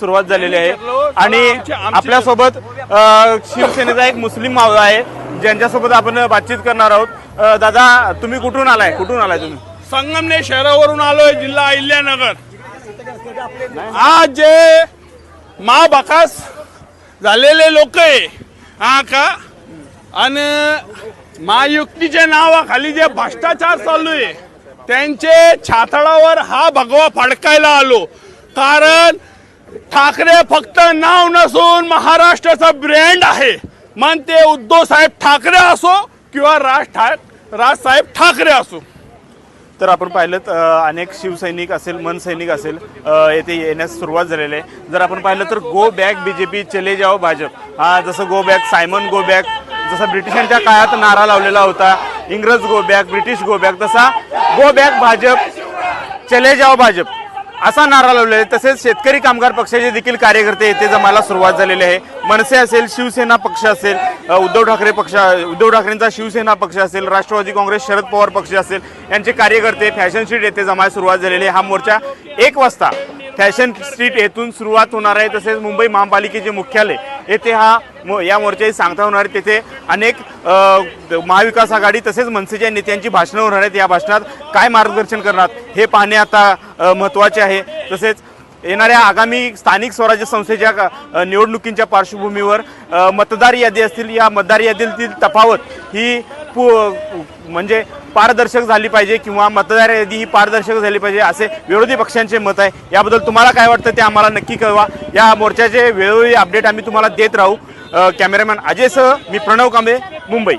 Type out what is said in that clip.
सुरुवात झालेली आहे. आणि आपल्यासोबत अ, शिवसेनेचा एक मुस्लिम मावळ आहे ज्यांच्यासोबत आपण बातचीत करणार आहोत. दादा तुम्ही कुठून आलाय? कुठून आलाय तुम्ही? संगमनेर शहरावरून आलोय जिल्हा अहिल्यानगर. आज जे महाबाकास झालेले लोक आहे हा का? आणि महायुक्तीच्या नावाखाली जे भ्रष्टाचार चालू आहे त्यांचे छातळावर हा भगवा फडकायला आलो. कारण ठाकरे फक्त नाव नसून महाराष्ट्राचा ब्रँड आहे. मग ते उद्धव साहेब ठाकरे असो किंवा राज ठाक राजसाहेब ठाकरे असो. तर आपण पाहिलं तर, अनेक शिवसैनिक असेल मनसैनिक असेल येथे येण्यास सुरुवात झालेली आहे. जर आपण पाहिलं तर go back B J P चले जाओ भाजप. हा जसं go back Simon go back जसा ब्रिटिशांच्या काळात नारा लावलेला होता इंग्रज go back British go back तसा गो बॅक भाजप चले जाओ भाजप. असा नारा लावलेला आहे. तसेच शेतकरी कामगार पक्षाचे देखील कार्यकर्ते येथे जमायला सुरुवात झालेली आहे. मनसे असेल शिवसेना पक्ष असेल उद्धव ठाकरे पक्ष उद्धव ठाकरेंचा शिवसेना पक्ष असेल राष्ट्रवादी काँग्रेस शरद पवार पक्ष असेल यांचे कार्यकर्ते फॅशन स्ट्रीट येथे जमायला सुरुवात झालेली आहे. हा मोर्चा एक वाजता फॅशन स्ट्रीट येथून सुरुवात होणार आहे. तसेच मुंबई महापालिकेचे मुख्यालय येथे हा मो- या मोर्चाची सांगता होणार आहे. तेथे अनेक महाविकास आघाडी तसेच मनसेच्या नेत्यांची भाषणं होणार आहेत. या भाषणात काय मार्गदर्शन करणार हे पाहणे आता महत्त्वाचे आहे. तसेच येणाऱ्या आगामी स्थानिक स्वराज्य संस्थेच्या निवडणुकींच्या पार्श्वभूमीवर मतदार यादी असतील या मतदार यादीतील तफावत ही पु म्हणजे पारदर्शक झाली पाहिजे किंवा मतदार यादी ही पारदर्शक झाली पाहिजे असे विरोधी पक्षांचे मत आहे. याबद्दल तुम्हाला काय वाटतं ते आम्हाला नक्की कळवा. या मोर्चाचे वेळोवेळी अपडेट आम्ही तुम्हाला देत राहू. कॅमेरामॅन अजयसह मी प्रणव कांबे मुंबई.